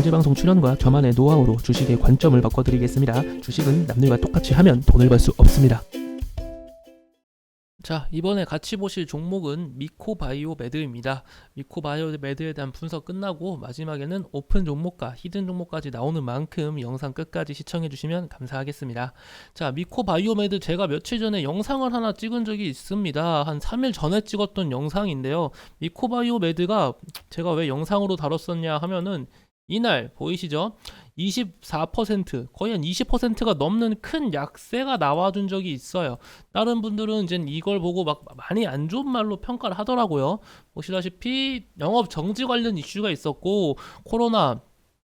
경제방송 출연과 저만의 노하우로 주식의 관점을 바꿔드리겠습니다. 주식은 남들과 똑같이 하면 돈을 벌 수 없습니다. 자 이번에 같이 보실 종목은 미코바이오 매드입니다. 미코바이오 매드에 대한 분석 끝나고 마지막에는 오픈 종목과 히든 종목까지 나오는 만큼 영상 끝까지 시청해 주시면 감사하겠습니다. 자 미코바이오 매드 제가 며칠 전에 영상을 하나 찍은 적이 있습니다. 한 3일 전에 찍었던 영상인데요. 미코바이오 매드가 제가 왜 영상으로 다뤘었냐 하면은 이날 보이시죠? 24% 거의 한 20%가 넘는 큰 약세가 나와준 적이 있어요. 다른 분들은 이제 이걸 보고 막 많이 안 좋은 말로 평가를 하더라고요. 보시다시피 영업 정지 관련 이슈가 있었고 코로나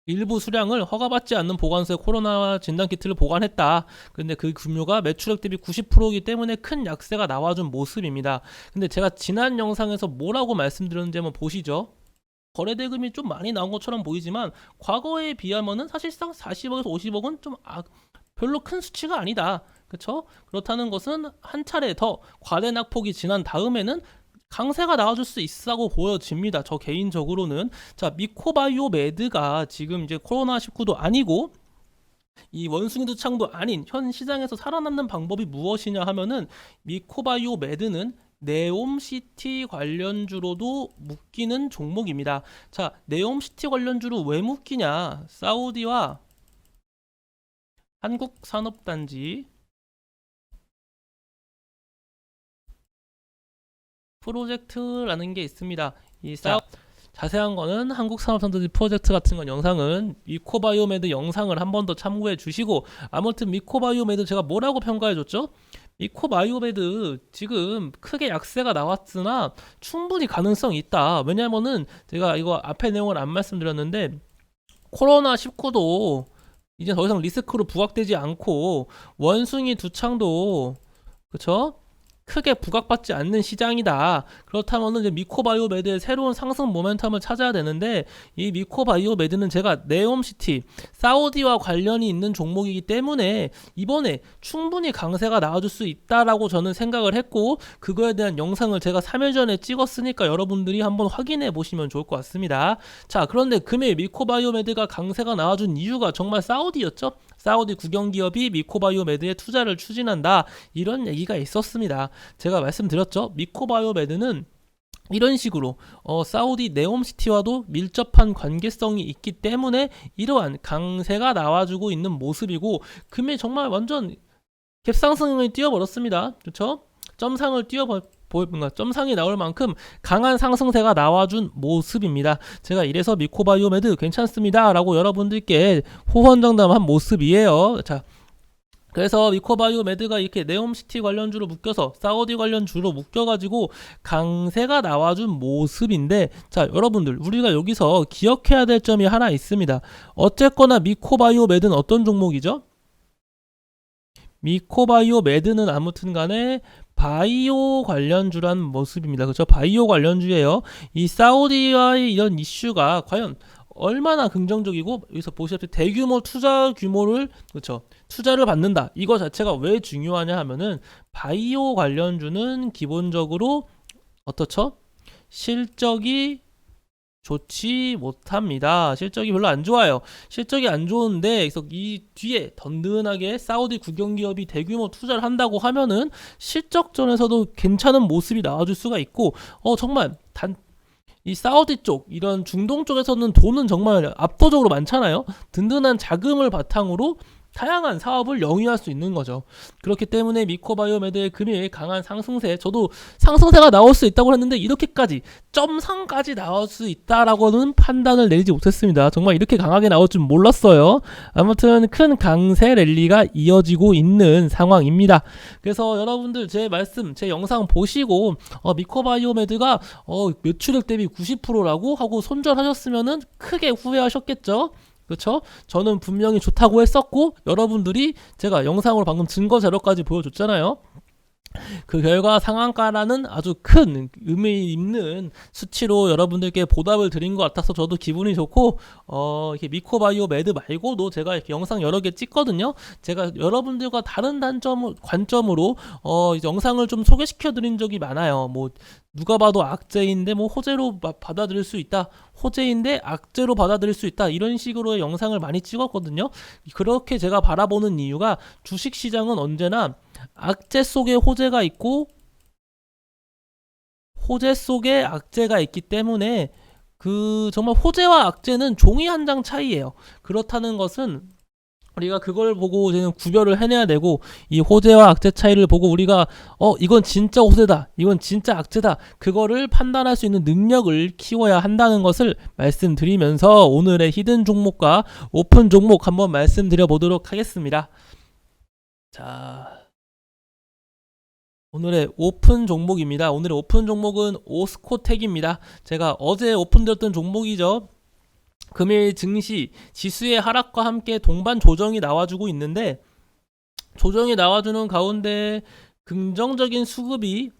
일부 수량을 허가받지 않는 보관소에 코로나 진단 키트를 보관했다. 근데 그 금요가 매출액 대비 90%이기 때문에 큰 약세가 나와준 모습입니다. 근데 제가 지난 영상에서 뭐라고 말씀드렸는지 한번 보시죠. 거래 대금이 좀 많이 나온 것처럼 보이지만 과거에 비하면은 사실상 40억에서 50억은 좀 아, 별로 큰 수치가 아니다. 그렇죠? 그렇다는 것은 한 차례 더 과대 낙 폭이 지난 다음에는 강세가 나와줄 수 있다고 보여집니다. 저 개인적으로는 자 미코바이오 매드가 지금 이제 코로나 19도 아니고 이 원숭이 두창도 아닌 현 시장에서 살아남는 방법이 무엇이냐 하면은 미코바이오 매드는 네옴시티 관련주로도 묶이는 종목입니다. 자, 네옴시티 관련주로 왜 묶이냐? 사우디와 한국산업단지 프로젝트라는 게 있습니다. 이 사... 자세한 거는 한국산업단지 프로젝트 같은 건 영상은 미코바이오메드 영상을 한 번 더 참고해 주시고 아무튼 미코바이오메드 제가 뭐라고 평가해 줬죠? 미코바이오메드 지금 크게 약세가 나왔으나 충분히 가능성이 있다. 왜냐면은 제가 이거 앞에 내용을 안 말씀드렸는데 코로나 19도 이제 더 이상 리스크로 부각되지 않고 원숭이 두창도 그쵸? 크게 부각받지 않는 시장이다. 그렇다면 이제 미코바이오매드의 새로운 상승 모멘텀을 찾아야 되는데 이 미코바이오매드는 제가 네옴시티 사우디와 관련이 있는 종목이기 때문에 이번에 충분히 강세가 나와줄 수 있다라고 저는 생각을 했고 그거에 대한 영상을 제가 3일 전에 찍었으니까 여러분들이 한번 확인해 보시면 좋을 것 같습니다. 자 그런데 금일 미코바이오매드가 강세가 나와준 이유가 정말 사우디였죠? 사우디 국영기업이 미코바이오매드에 투자를 추진한다 이런 얘기가 있었습니다. 제가 말씀드렸죠. 미코바이오매드는 이런 식으로 어, 사우디 네옴시티와도 밀접한 관계성이 있기 때문에 이러한 강세가 나와주고 있는 모습이고 금일 정말 완전 갭상승을 띄워버렸습니다. 그렇죠? 점상을 띄워버 보이가 점상이 나올 만큼 강한 상승세가 나와준 모습입니다. 제가 이래서 미코바이오메드 괜찮습니다 라고 여러분들께 호언장담한 모습이에요. 자. 그래서 미코바이오 메드가 이렇게 네옴시티 관련주로 묶여서 사우디 관련주로 묶여가지고 강세가 나와준 모습인데 자 여러분들 우리가 여기서 기억해야 될 점이 하나 있습니다. 어쨌거나 미코바이오 메드는 어떤 종목이죠? 미코바이오 메드는 아무튼 간에 바이오 관련주란 모습입니다. 그렇죠? 바이오 관련주예요. 이 사우디와의 이런 이슈가 과연 얼마나 긍정적이고 여기서 보시다시피 대규모 투자 규모를 그렇죠 투자를 받는다 이거 자체가 왜 중요하냐 하면은 바이오 관련주는 기본적으로 어떻죠 실적이 좋지 못합니다. 실적이 별로 안 좋아요. 실적이 안 좋은데 그래서 이 뒤에 든든하게 사우디 국영기업이 대규모 투자를 한다고 하면은 실적전에서도 괜찮은 모습이 나와줄 수가 있고 어 정말 단 이 사우디 쪽 이런 중동 쪽에서는 돈은 정말 압도적으로 많잖아요. 든든한 자금을 바탕으로 다양한 사업을 영위할 수 있는 거죠. 그렇기 때문에 미코바이오메드의 금일 강한 상승세, 저도 상승세가 나올 수 있다고 했는데 이렇게까지 점상까지 나올 수 있다라고는 판단을 내리지 못했습니다. 정말 이렇게 강하게 나올 줄 몰랐어요. 아무튼 큰 강세 랠리가 이어지고 있는 상황입니다. 그래서 여러분들 제 말씀, 제 영상 보시고 어, 미코바이오메드가 어, 매출액 대비 90%라고 하고 손절하셨으면은 크게 후회하셨겠죠. 그렇죠? 저는 분명히 좋다고 했었고 여러분들이 제가 영상으로 방금 증거 자료까지 보여줬잖아요. 그 결과 상한가라는 아주 큰 의미 있는 수치로 여러분들께 보답을 드린 것 같아서 저도 기분이 좋고 어 이렇게 미코바이오 매드 말고도 제가 이렇게 영상 여러 개 찍거든요. 제가 여러분들과 다른 단점 관점으로 어 영상을 좀 소개시켜 드린 적이 많아요. 뭐 누가 봐도 악재인데 뭐 호재로 바- 받아들일 수 있다. 호재인데 악재로 받아들일 수 있다. 이런 식으로의 영상을 많이 찍었거든요. 그렇게 제가 바라보는 이유가 주식 시장은 언제나 악재 속에 호재가 있고 호재 속에 악재가 있기 때문에 그 정말 호재와 악재는 종이 한 장 차이예요. 그렇다는 것은 우리가 그걸 보고 이제는 구별을 해내야 되고 이 호재와 악재 차이를 보고 우리가 어 이건 진짜 호재다 이건 진짜 악재다 그거를 판단할 수 있는 능력을 키워야 한다는 것을 말씀드리면서 오늘의 히든 종목과 오픈 종목 한번 말씀드려 보도록 하겠습니다. 자 오늘의 오픈 종목입니다. 오늘의 오픈 종목은 오스코텍입니다. 제가 어제 오픈되었던 종목이죠. 금일 증시 지수의 하락과 함께 동반 조정이 나와주고 있는데 조정이 나와주는 가운데 긍정적인 수급이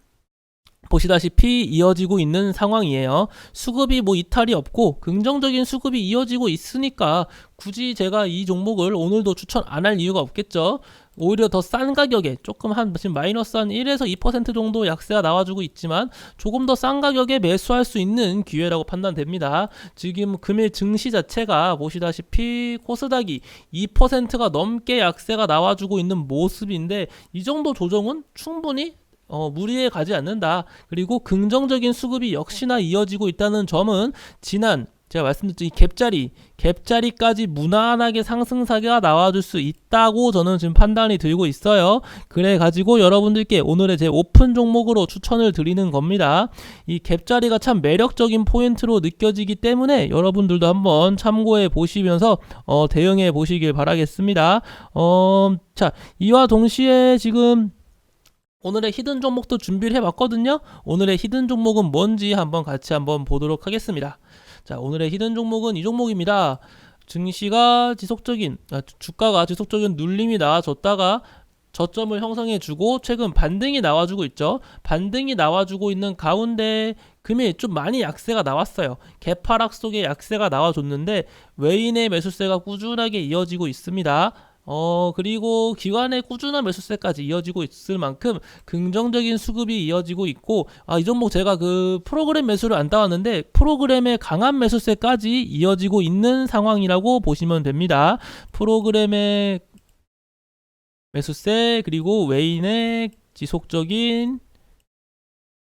보시다시피 이어지고 있는 상황이에요. 수급이 뭐 이탈이 없고 긍정적인 수급이 이어지고 있으니까 굳이 제가 이 종목을 오늘도 추천 안 할 이유가 없겠죠. 오히려 더 싼 가격에 조금 한 지금 마이너스 한 1에서 2% 정도 약세가 나와주고 있지만 조금 더 싼 가격에 매수할 수 있는 기회라고 판단됩니다. 지금 금일 증시 자체가 보시다시피 코스닥이 2%가 넘게 약세가 나와주고 있는 모습인데 이 정도 조정은 충분히 어, 무리해 가지 않는다. 그리고 긍정적인 수급이 역시나 이어지고 있다는 점은 지난 제가 말씀드린 이 갭자리, 갭자리까지 무난하게 상승사가 나와줄 수 있다고 저는 지금 판단이 들고 있어요. 그래 가지고 여러분들께 오늘의 제 오픈 종목으로 추천을 드리는 겁니다. 이 갭자리가 참 매력적인 포인트로 느껴지기 때문에 여러분들도 한번 참고해 보시면서 어, 대응해 보시길 바라겠습니다. 어, 자, 이와 동시에 지금 오늘의 히든 종목도 준비를 해봤거든요. 오늘의 히든 종목은 뭔지 한번 같이 한번 보도록 하겠습니다. 자, 오늘의 히든 종목은 이 종목입니다. 증시가 지속적인 아, 주가가 지속적인 눌림이 나와줬다가 저점을 형성해주고 최근 반등이 나와주고 있죠. 반등이 나와주고 있는 가운데 금일 좀 많이 약세가 나왔어요. 개파락 속에 약세가 나와줬는데 외인의 매수세가 꾸준하게 이어지고 있습니다. 어 그리고 기관의 꾸준한 매수세까지 이어지고 있을 만큼 긍정적인 수급이 이어지고 있고 아 이 종목 제가 그 프로그램 매수를 안 따왔는데 프로그램의 강한 매수세까지 이어지고 있는 상황이라고 보시면 됩니다. 프로그램의 매수세 그리고 외인의 지속적인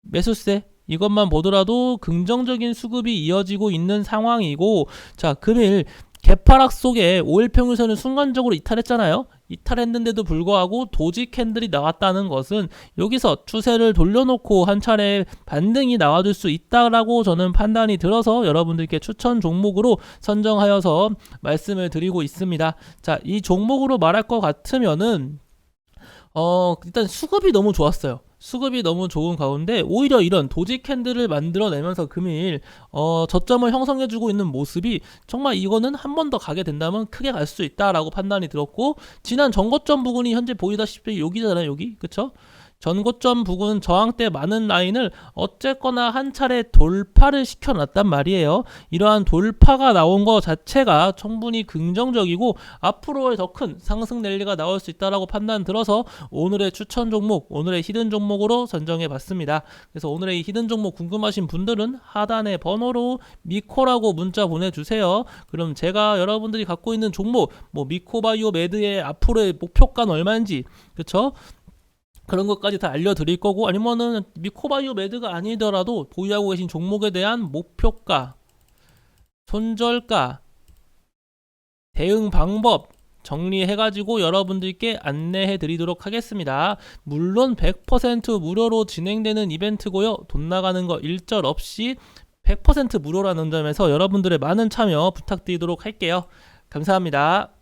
매수세 이것만 보더라도 긍정적인 수급이 이어지고 있는 상황이고 자 금일 개파락 속에 5일 평균선은 순간적으로 이탈했잖아요. 이탈했는데도 불구하고 도지 캔들이 나왔다는 것은 여기서 추세를 돌려놓고 한 차례 반등이 나와줄 수 있다라고 저는 판단이 들어서 여러분들께 추천 종목으로 선정하여서 말씀을 드리고 있습니다. 자, 이 종목으로 말할 것 같으면은 어 일단 수급이 너무 좋았어요. 수급이 너무 좋은 가운데 오히려 이런 도지 캔들을 만들어내면서 금일 어 저점을 형성해주고 있는 모습이 정말 이거는 한 번 더 가게 된다면 크게 갈 수 있다라고 판단이 들었고 지난 전고점 부근이 현재 보이다시피 여기잖아요 여기 그쵸? 전고점 부근 저항대 많은 라인을 어쨌거나 한 차례 돌파를 시켜놨단 말이에요. 이러한 돌파가 나온 것 자체가 충분히 긍정적이고 앞으로의 더 큰 상승 랠리가 나올 수 있다라고 판단 들어서 오늘의 추천 종목, 오늘의 히든 종목으로 선정해 봤습니다. 그래서 오늘의 이 히든 종목 궁금하신 분들은 하단의 번호로 미코라고 문자 보내주세요. 그럼 제가 여러분들이 갖고 있는 종목, 뭐 미코바이오 매드의 앞으로의 목표가는 얼마인지, 그쵸? 그런 것까지 다 알려드릴 거고 아니면은 미코바이오 매드가 아니더라도 보유하고 계신 종목에 대한 목표가, 손절가, 대응 방법 정리해가지고 여러분들께 안내해 드리도록 하겠습니다. 물론 100% 무료로 진행되는 이벤트고요. 돈 나가는 거 일절 없이 100% 무료라는 점에서 여러분들의 많은 참여 부탁드리도록 할게요. 감사합니다.